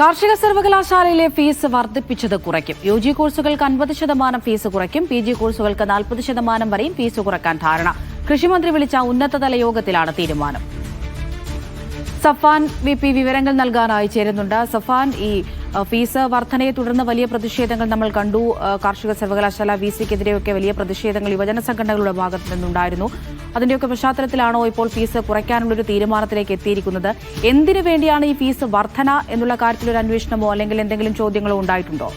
കാർഷിക സർവകലാശാലയിലെ ഫീസ് വർദ്ധിപ്പിച്ചത് കുറയ്ക്കും. യു ജി കോഴ്സുകൾക്ക് അൻപത് ശതമാനം ഫീസ് കുറയ്ക്കും. പി ജി കോഴ്സുകൾക്ക് നാൽപ്പത് ശതമാനം വരെയും ഫീസ് കുറയ്ക്കാൻ ധാരണ. കൃഷിമന്ത്രി വിളിച്ച ഉന്നതതല യോഗത്തിലാണ് തീരുമാനം. സഫാൻ വി പി വിവരങ്ങൾ നൽകാനായി ചേരുന്നുണ്ട്. സഫാൻ ഈ ഫീസ് വർധനയെ തുടർന്ന് വലിയ പ്രതിഷേധങ്ങൾ നമ്മൾ കണ്ടു. കാർഷിക സർവകലാശാല വി സിക്കെതിരെയൊക്കെ വലിയ പ്രതിഷേധങ്ങൾ യുവജന സംഘടനകളുടെ ഭാഗത്തു നിന്നുണ്ടായിരുന്നു. അതിന്റെയൊക്കെ പശ്ചാത്തലത്തിലാണോ ഇപ്പോൾ ഫീസ് കുറയ്ക്കാനുള്ള ഒരു തീരുമാനത്തിലേക്ക് എത്തിയിരിക്കുന്നത്? എന്തിനു വേണ്ടിയാണ് ഈ ഫീസ് വർധന എന്നുള്ള കാര്യത്തിലൊരു അന്വേഷണമോ അല്ലെങ്കിൽ എന്തെങ്കിലും ചോദ്യങ്ങളോ ഉണ്ടായിട്ടുണ്ടോ?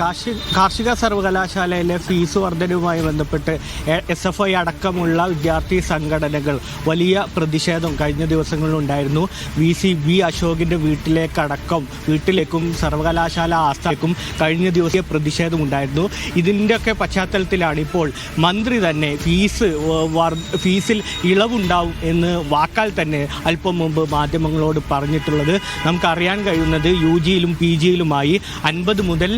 കാർഷിക സർവകലാശാലയിലെ ഫീസ് വർധനവുമായി ബന്ധപ്പെട്ട് എസ് എഫ് ഐ അടക്കമുള്ള വിദ്യാർത്ഥി സംഘടനകൾ വലിയ പ്രതിഷേധം കഴിഞ്ഞ ദിവസങ്ങളിലുണ്ടായിരുന്നു. വി സി ബി അശോകിന്റെ വീട്ടിലേക്കടക്കം വീട്ടിലേക്കും സർവകലാശാല ആസ്ഥാനക്കും കഴിഞ്ഞ ദിവസം പ്രതിഷേധം ഉണ്ടായിരുന്നു ഇതിന്റെയൊക്കെ പശ്ചാത്തലത്തിലാണ് ഇപ്പോൾ മന്ത്രി തന്നെ ഫീസ് ഫീസിൽ ഇളവുണ്ടാവും എന്ന് വാക്കാൽ തന്നെ അല്പം മുമ്പ് മാധ്യമങ്ങളോട് പറഞ്ഞിട്ടുള്ളത്. നമുക്കറിയാൻ കഴിയുന്നത് യു ജിയിലും പി ജിയിലുമായി അൻപത് മുതൽ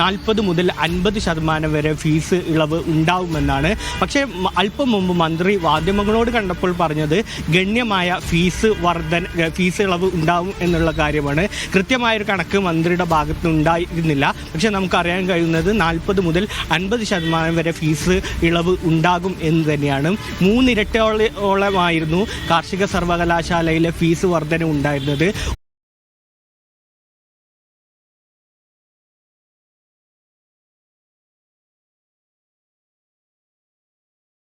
നാൽപ്പത് മുതൽ അൻപത് ശതമാനം വരെ ഫീസ് ഇളവ് ഉണ്ടാവുമെന്നാണ്. പക്ഷേ അല്പം മുമ്പ് മന്ത്രി മാധ്യമങ്ങളോട് കണ്ടപ്പോൾ പറഞ്ഞത് ഗണ്യമായ ഫീസ് വർധന ഫീസ് ഇളവ് ഉണ്ടാവും എന്നുള്ള കാര്യമാണ്. കൃത്യമായൊരു കണക്ക് മന്ത്രിയുടെ ഭാഗത്ത് ഉണ്ടായിരുന്നില്ല. പക്ഷേ നമുക്കറിയാൻ കഴിയുന്നത് നാൽപ്പത് മുതൽ അൻപത് ശതമാനം വരെ ഫീസ് ഇളവ് ഉണ്ടാകും എന്ന് തന്നെയാണ്. മൂന്നിരട്ടോളമായിരുന്നു കാർഷിക സർവകലാശാലയിലെ ഫീസ് വർധന ഉണ്ടായിരുന്നത്.